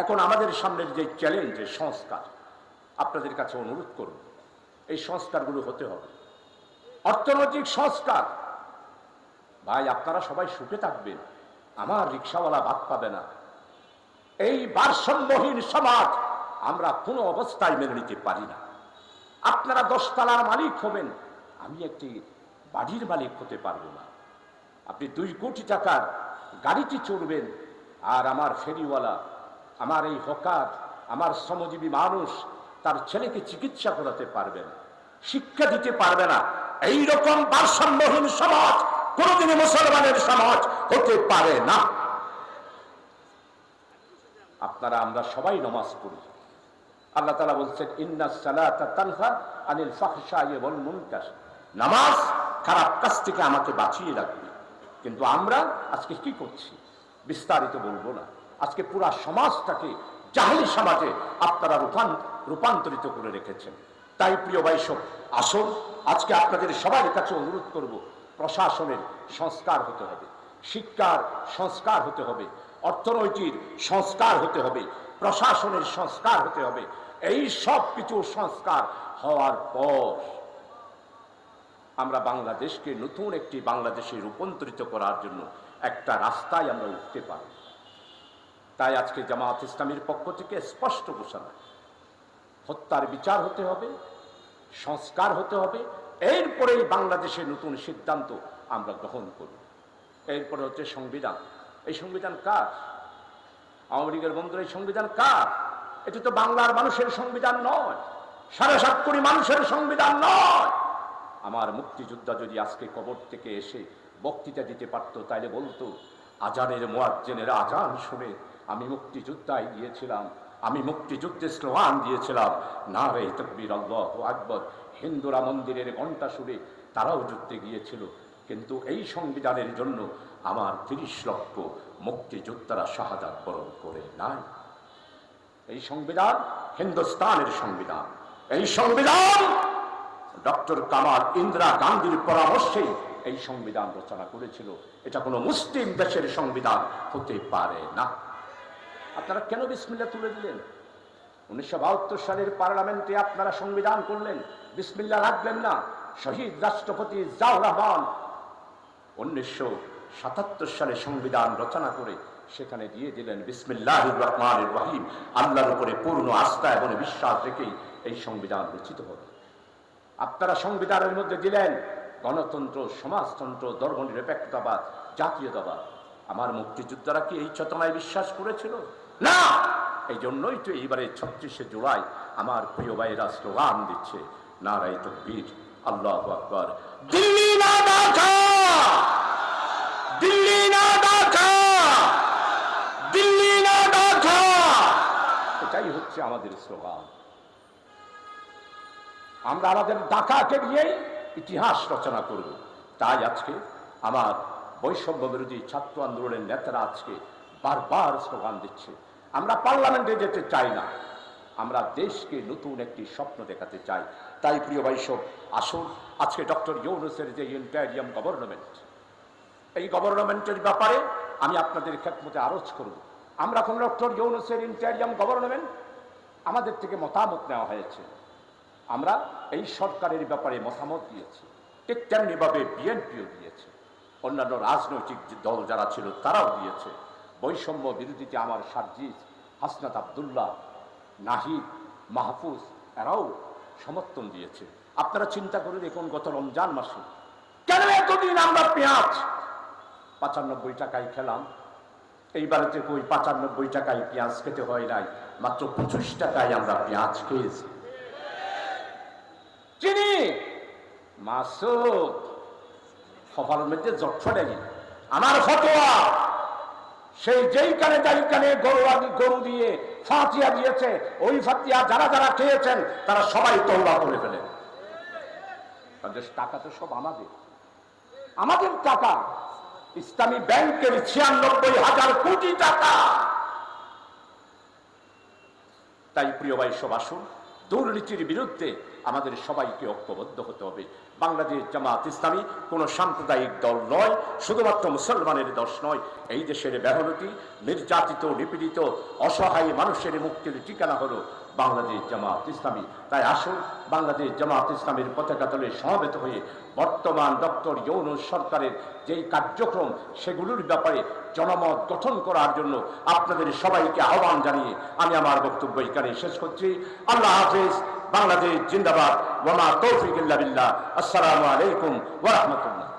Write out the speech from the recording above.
এখন আমাদের সামনের যে চ্যালেঞ্জ সংস্কার, আপনাদের কাছে অনুরোধ করব, এই সংস্কারগুলো হতে হবে। অর্থনৈতিক সংস্কার। ভাই, আপনারা সবাই সুখে থাকবেন, আমার রিক্সাওয়ালা বাদ পাবে না। এই ভারসাম্যহীন সমাজ আমরা কোনো অবস্থায় মেনে নিতে পারি না। আপনারা দশতলার মালিক হবেন, আমি একটি বাড়ির মালিক হতে পারব না। আপনি দুই কোটি টাকার গাড়িটি চড়বেন, আর আমার ফেরিওয়ালা আমার এই হকার, আমার শ্রমজীবী মানুষ তার ছেলেকে চিকিৎসা করাতে পারবে না, শিক্ষা দিতে পারবে না। এই রকম ভারসাম্যহীন সমাজ, কোনোদিনই মুসলমানের সমাজ হতে পারে না। আপনারা, আমরা সবাই নমাজ পড়ি। আল্লাহ তালা বলছেন, ইন্না সালাতা তানহা আনিল ফাহশাই ওয়াল মুনকার। নামাজ খারাপ কাজ থেকে আমাকে বাঁচিয়ে রাখবে। কিন্তু আমরা আজকে কি করছি? বিস্তারিত বলব না। আজকে পুরা সমাজটাকে জাহেলি সমাজে আপনারা রূপান, রূপান্তরিত করে রেখেছেন। তাই প্রিয় বাইশক আসুন, আজকে আপনাদের সবার কাছে অনুরোধ করব, প্রশাসনের সংস্কার হতে হবে, শিক্ষার সংস্কার হতে হবে, অর্থনৈতিক সংস্কার হতে হবে, প্রশাসনের সংস্কার হতে হবে, এই সব কিছু সংস্কার হওয়ার পর আমরা বাংলাদেশকে নতুন একটি বাংলাদেশে রূপান্তরিত করার জন্য একটা রাস্তায় আমরা উঠতে পারি তাই আজকে জামাত ইসলামীর পক্ষ থেকে স্পষ্ট ঘোষণা। হত্যার বিচার হতে হবে, সংস্কার হতে হবে, এরপরেই বাংলাদেশের নতুন সিদ্ধান্ত আমরা গ্রহণ করব। এরপরে হচ্ছে সংবিধান। এই সংবিধান কার? আওয়ামী লীগের বন্ধুরা, এই সংবিধান কার? এটা তো বাংলার মানুষের সংবিধান নয়, সাড়ে সাত কোটি মানুষের সংবিধান নয়। আমার মুক্তিযোদ্ধা যদি আজকে কবর থেকে এসে বক্তৃতা দিতে পারত, তাইলে বলতো আজানের মোয়াজ্জেনের আজান শুনে আমি মুক্তিযোদ্ধায় গিয়েছিলাম। আমি মুক্তিযুদ্ধে স্লোগান দিয়েছিলাম না রে তকবির আল্লাহ আকবর। হিন্দুরা মন্দিরের ঘণ্টা শুনে তারাও যুদ্ধে গিয়েছিল। কিন্তু এই সংবিধানের জন্য আমার তিরিশ লক্ষ মুক্তিযোদ্ধারা শাহাদাত বরণ করে নাই। এই সংবিধান হিন্দুস্তানের সংবিধান। এই সংবিধান ডক্টর কামাল ইন্দিরা গান্ধীর পরামর্শে এই সংবিধান রচনা করেছিল। এটা কোনো মুসলিম দেশের সংবিধান হতে পারে না। আপনারা কেন বিসমিল্লা তুলে দিলেন? উনিশশো বাহাত্তর সালের পার্লামেন্টে আপনারা সংবিধান করলেন। বিসমিল্লা রাখলেন না। শহীদ রাষ্ট্রপতি জিয়াউর রহমান উনিশশো সাতাত্তর সালে সংবিধান রচনা করে সেখানে দিয়ে দিলেন বিসমিল্লাহ রহমান রহিম। আল্লাহর উপরে পূর্ণ আস্থা এবং বিশ্বাস রেখেই এই সংবিধান রচিত হবে। আপনারা সংবিধানের মধ্যে দিলেন গণতন্ত্র, সমাজতন্ত্র, ধর্মনিরপেক্ষতাবাদ, জাতীয়তাবাদ। আমার মুক্তিযোদ্ধারা কি এই চেতনায় বিশ্বাস করেছিল? না! এই জন্যই তো এইবারে ছত্রিশে জুলাই আমার প্রিয় ভাইয়েরা স্লোগান দিচ্ছে আল্লাহ আকবর। দিল্লি না দিল্লি না দিল্লি না এটাই হচ্ছে আমাদের স্লোগান। আমরা আমাদের ডাকাকে নিয়েই ইতিহাস রচনা করব। তাই আজকে আমার বৈষম্য বিরোধী ছাত্র আন্দোলনের নেতারা আজকে বারবার স্লোগান দিচ্ছে। আমরা পার্লামেন্টে যেতে চাই না। আমরা দেশকে নতুন একটি স্বপ্ন দেখাতে চাই। তাই প্রিয় বৈষব আসুন আজকে ডক্টর ইউনুসের যে ইন্টারিয়াম গভর্নমেন্ট, এই গভর্নমেন্টের ব্যাপারে আমি আপনাদের ক্ষেত্রে আরোচ করব। আমরা কোন ডক্টর ইউনুসের ইন্টারিয়াম গভর্নমেন্ট আমাদের থেকে মতামত নেওয়া হয়েছে। আমরা এই সরকারের ব্যাপারে মতামত দিয়েছি। ঠিক তেমনিভাবে বিএনপিও দিয়েছে। অন্যান্য রাজনৈতিক দল যারা ছিল, তারাও দিয়েছে। বৈষম্য বিরোধীতে আমার সার্জিস, হাসনাত আবদুল্লাহ, নাহিদ, মাহফুজ, এরাও সমর্থন দিয়েছে। আপনারা চিন্তা করে দেখুন, গত রমজান মাসে কেন এতদিন আমরা পেঁয়াজ পঁচানব্বই টাকায় খেলাম? এইবারেতে কই পঁচানব্বই টাকায় পেঁয়াজ খেতে হয় নাই, মাত্র পঁচিশ টাকায় আমরা পেঁয়াজ খেয়েছি। চিনি? সবার মধ্যে জটফটে আমার ফটোয়া সেই যেই কানে যাই কানে গরু আদি গরু দিয়ে ফাতিয়া দিয়েছে, ওই ফাতিয়া যারা যারা খেয়েছেন, তারা সবাই তৌবা করে ফেলেন। তাদের টাকা তো সব আমাদের। আমাদের টাকা, ইসলামী ব্যাংকের ছিয়ানব্বই হাজার কোটি টাকা। তাই প্রিয় ভাই, সব আসুন। দুর্নীতির বিরুদ্ধে আমাদের সবাইকে ঐক্যবদ্ধ হতে হবে। বাংলাদেশ জামাত ইসলামী কোনো সাম্প্রদায়িক দল নয়, শুধুমাত্র মুসলমানের দশ নয়। এই দেশের ব্যবহৃতি নির্যাতিত, নিপীড়িত, অসহায় মানুষের মুক্তির ঠিকানা হলো বাংলাদেশ জামাত ইসলামী। তাই আসুন বাংলাদেশ জামাত ইসলামের পতাকা তলে সমবেত হয়ে বর্তমান ডক্টর ইউন সরকারের যেই কার্যক্রম, সেগুলোর ব্যাপারে জনমত গঠন করার জন্য আপনাদের সবাইকে আহ্বান জানিয়ে আমি আমার বক্তব্য এখানে শেষ করছি। আল্লাহ হাফিজ, বাংলাদেশ জিন্দাবাদ। ওমা তৌফিক আসসালামু আলাইকুম ওয়া রাহমাতুল্লাহ।